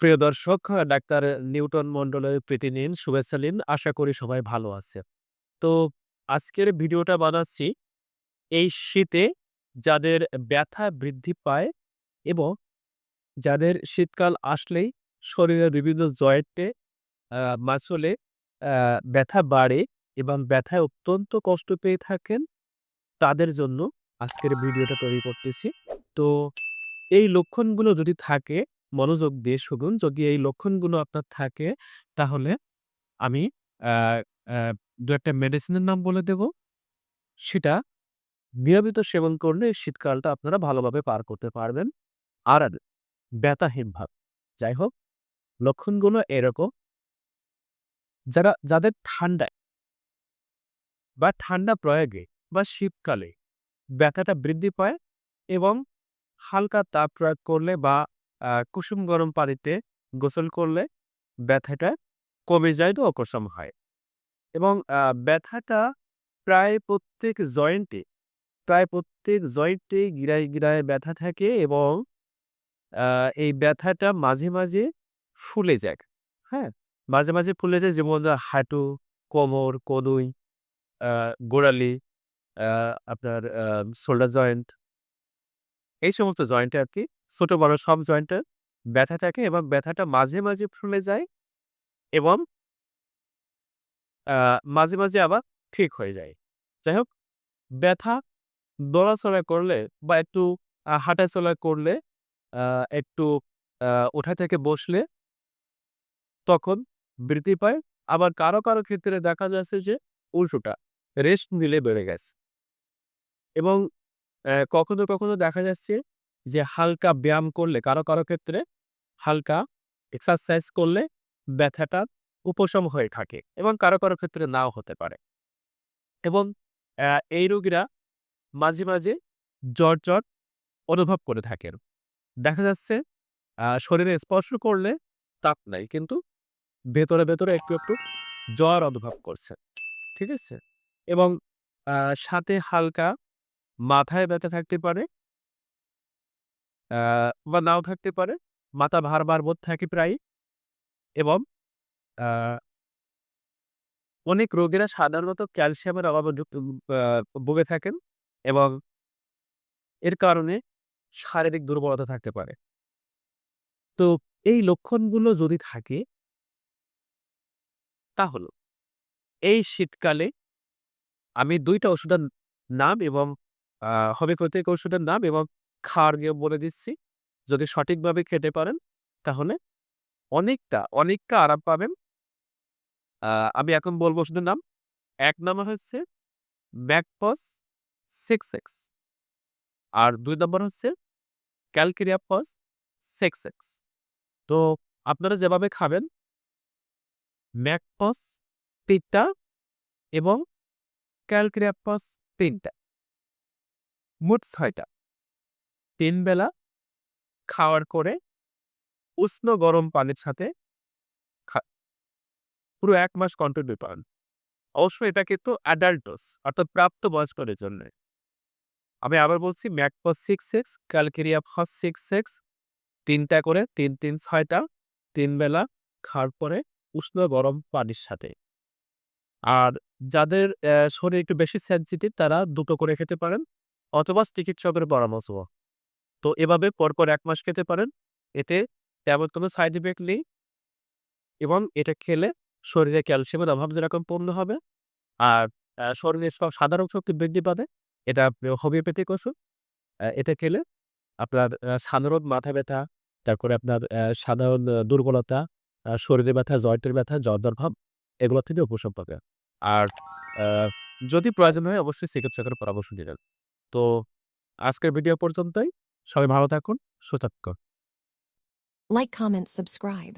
প্রিয় দর্শক, doctor Newton মন্ডলের প্রীতি নিন, শুভেচ্ছা নিন। আশা করি সবাই ভালো আছে। তো আজকের ভিডিওটা বানাচ্ছি এই শীতে যাদের ব্যথা বৃদ্ধি পায় এবং যাদের শীতকাল আসলেই শরীরের বিভিন্ন জয়েন্টে মাসলে ব্যথা বাড়ে এবং ব্যথায় অত্যন্ত কষ্ট পেয়ে থাকেন, তাদের জন্য আজকের ভিডিওটা তৈরি করতেছি। তো এই লক্ষণগুলো যদি থাকে, মনোযোগ দিয়ে শুনুন। যদি এই লক্ষণগুলো আপনার থাকে তাহলে আমি দু একটা মেডিসিনের নাম বলে দেব। সেটা নিয়মিত সেবন করলে শীতকালটা আপনারা ভালোভাবে পার করতে পারবেন। আর ব্যথাহীন ভাব। যাই হোক, লক্ষণগুলো এরকম যারা যাদের ঠান্ডায় বা ঠান্ডা প্রয়োগে বা শীতকালে ব্যথাটা বৃদ্ধি পায় এবং হালকা তাপ প্রয়োগ করলে বা কুসুম গরম পানিতে গোসল করলে ব্যথাটা কমে যায় বা উপশম হয়। এবং ব্যথাটা প্রায় প্রত্যেক জয়েন্টে, প্রায় প্রত্যেক জয়েন্টে গিরায়, গিরায় ব্যথা থাকে এবং এই ব্যথাটা মাঝে, মাঝে ফুলে যায়। হ্যাঁ? মাঝে, মাঝে ফুলে যায় যেমন হাঁটু, কোমর, কনুই, আ গোড়ালি, আপনার শোল্ডার জয়েন্ট। এই সমস্ত জয়েন্টে আরকি ছোট বড় সব জয়েন্টে ব্যথা থাকে এবং ব্যথাটা মাঝে, মাঝে ফুলে যায় এবং মাঝে, মাঝে আবার ঠিক হয়ে যায়। যাই হোক, ব্যথা নড়াচড়া করলে বা একটু হাঁটাচলা করলে, একটু উঠা থেকে বসলে তখন বৃদ্ধি পায়। আবার কারও, কারও ক্ষেত্রে দেখা যাচ্ছে যে উল্টোটা, রেস্ট নিলে বেড়ে গেছে। এবং কখনো, কখনো দেখা যাচ্ছে যে হালকা ব্যায়াম করলে কারও, কারও ক্ষেত্রে হালকা এক্সারসাইজ করলে ব্যথাটা উপশম হয়ে থাকে এবং কারও, কারও ক্ষেত্রে নাও হতে পারে। এবং এই রোগীরা মাঝে, মাঝে জ্বর, জ্বর অনুভব করে থাকেন। দেখা যাচ্ছে শরীরে স্পর্শ করলে তাপ নাই। কিন্তু ভেতরে, ভেতরে একটু, একটু জ্বর অনুভব করছে ঠিক আছে? এবং সাথে হালকা মাথায় ব্যথা থাকতে পারে। বা নাও থাকতে পারে। মাথা ভার, ভার বোধ থাকে প্রায় এবং অনেক রোগীরা সাধারণত ক্যালসিয়ামের অভাবে যুক্ত ভুগে থাকেন এবং এর কারণে শারীরিক দুর্বলতা থাকতে পারে। তো এই লক্ষণগুলো যদি থাকে তাহলে এই শীতকালে আমি দুইটা ওষুধের নাম এবং আ হোমিওপ্যাথিক ওষুধের নাম এবং খাওয়ার নিয়ম বলে দিচ্ছি। যদি সঠিকভাবে খেতে পারেন তাহলে অনেকটা, অনেকটা আরাম পাবেন। আমি এখন বলব ওষুধের নাম। এক নাম্বার হচ্ছে ম্যাকপস সিক্স এক্স আর দুই নম্বর হচ্ছে ক্যালকেরিয়া ফস সিক্স এক্স তো আপনারা যেভাবে খাবেন ম্যাকপস তিনটা এবং ক্যালকেরিয়াপস ৩ টা। মোট ৬ ৩ বেলা খাওয়ার করে উষ্ণ গরম পানির সাথে পুরো এক মাস কন্টিনিউ পান অবশ্যই এটা কিন্তু অ্যাডাল্ট ডোজ অর্থাৎ প্রাপ্তবয়স্কদের জন্যে। আমি আবার বলছি ম্যাকপস 6X, ক্যালকেরিয়াপস 6X ৩ তিনটা করে ৩, ৩ ৬ টা ৩ বেলা খাওয়ার পরে উষ্ণ গরম পানির সাথে। আর যাদের শরীর একটু বেশি সেনসিটিভ তারা দুটো করে খেতে পারেন অথবা চিকিৎসকের পরামর্শ। তো এভাবে পরপর এক মাস খেতে পারেন। এতে তেমন কোনো সাইড ইফেক্ট নেই। এবং এটা খেলে শরীরে ক্যালসিয়ামের অভাব যেরকম পূর্ণ হবে আর আ শরীরের সব সাধারণ শক্তি বৃদ্ধি পাবে। এটা হোমিওপ্যাথিক ওষুধ। এটা খেলে আপনার সাধারণ মাথা ব্যথা, তারপরে আপনার সাধারণ দুর্বলতা, শরীরে ব্যথা, জয়েন্টের ব্যথা, জ্বর ভাব এগুলো থেকে উপশম পাবে। আর যদি প্রয়োজন হয় অবশ্যই চিকিৎসকের পরামর্শ নিবেন। তো আজকের ভিডিও পর্যন্তই। সবাই ভালো থাকুন, সুস্থ থাকুন। Like, comment, subscribe.